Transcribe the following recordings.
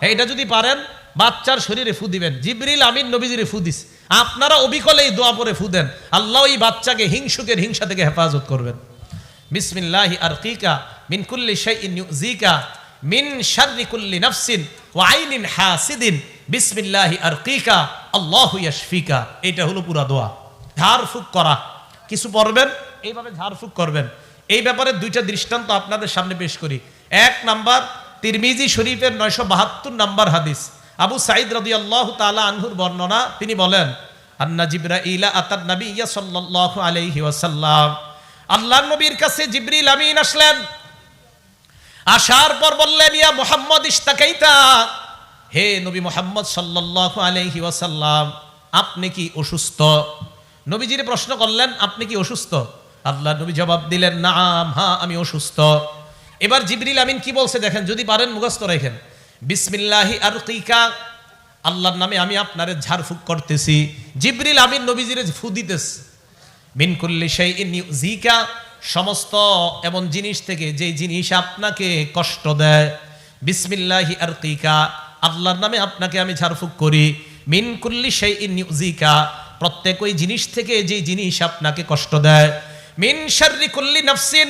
এইটা যদি পারেন, বাচ্চার শরীরে ফু দিবেন। জিবরিল আমিন নবীজিরে ফু দিস আপনারা অবিকলে এই দোয়া পরে ফু দেন। আল্লাহ এই বাচ্চাকে হিংসুকের হিংসা থেকে হেফাজত করবেন। বিসমিল্লাহি আরকিকা মিন কুল্লি শাইইন ইউযিকা মিন শাররি কুল্লি নাফসিন হাসিদিন। বিসমিল্লাহি আরকিকা, আল্লাহু ইয়াশফিকা। এটা হলো পুরা দোয়া। ঝাড়ফুঁক করা। কিছু পড়বেন, এইভাবে ঝাড়ফুঁক করবেন। এই ব্যাপারে দুইটা দৃষ্টান্ত আপনাদের সামনে পেশ করি। এক নাম্বার তিরমিজি শরীফের নয়শো বাহাত্তর নাম্বার হাদিস। আবু সাইদ রদি আল্লাহ তালা আনহুর বর্ণনা, তিনি বলেন, আন্না জিবরা ইলা আতার নবী ইয়া সাল্লাল্লাহু আলাইহি ওয়াসাল্লাম। আল্লাহর নবীর কাছে জিবরিল আমিন আসলেন। আসার পর বললেন, ইয়া মোহাম্মদ ইস্তাকাইতা হে নবী মোহাম্মদ সাল্লাল্লাহু আলাইহি ওয়াসাল্লাম, আপনি কি অসুস্থ? নবীজির প্রশ্ন করলেন, আপনি কি অসুস্থ? আল্লাহ নবী জবাব দিলেন, নাম হ্যাঁ আমি অসুস্থ। এবার জিবরিল আমিন কি বলছে দেখেন, যদি পারেন মুখস্থ রেখেন। বিসমিল্লাহি আর কিকা আল্লাহর নামে আমি আপনারে ঝাড়ফুঁক করতেছি। জিবরিল আমিন নবীজিরে ফু দিতেছে। মিনকুল্লি সেই জিকা সমস্ত এমন জিনিস থেকে যে জিনিস আপনাকে কষ্ট দেয়। বিসমিল্লাহি আর কিকা আল্লাহর নামে আপনাকে আমি ঝাড়ফুঁক করি। মিনকুল্লি সেই জিকা প্রত্যেক ওই জিনিস থেকে যে জিনিস আপনাকে কষ্ট দেয়। মিন শাররি কুল্লি নাফসিন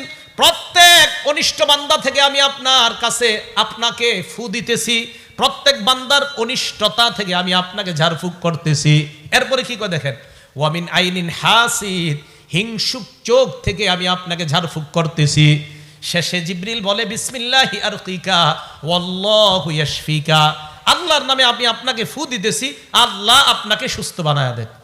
অনিষ্ট বান্দা থেকে আমি আপনার কাছে আপনাকে ফু দিতেছি। প্রত্যেক বান্দার অনিষ্টতা থেকে আমি আপনাকে ঝাড়ফুঁক করতেছি। এরপরে কি করে দেখেন? ওয়ামিন আইনিন হাসিদ, হিংসুক চোখ থেকে আমি আপনাকে ঝাড়ফুঁক করতেছি। শেষে জিব্রিল বলে, বিসমিল্লাহি আর কিকা ওয়াল্লাহু ইয়াশফিকা। আল্লাহর নামে আমি আপনাকে ফু দিতেছি। আল্লাহ আপনাকে সুস্থ বানায় দেন।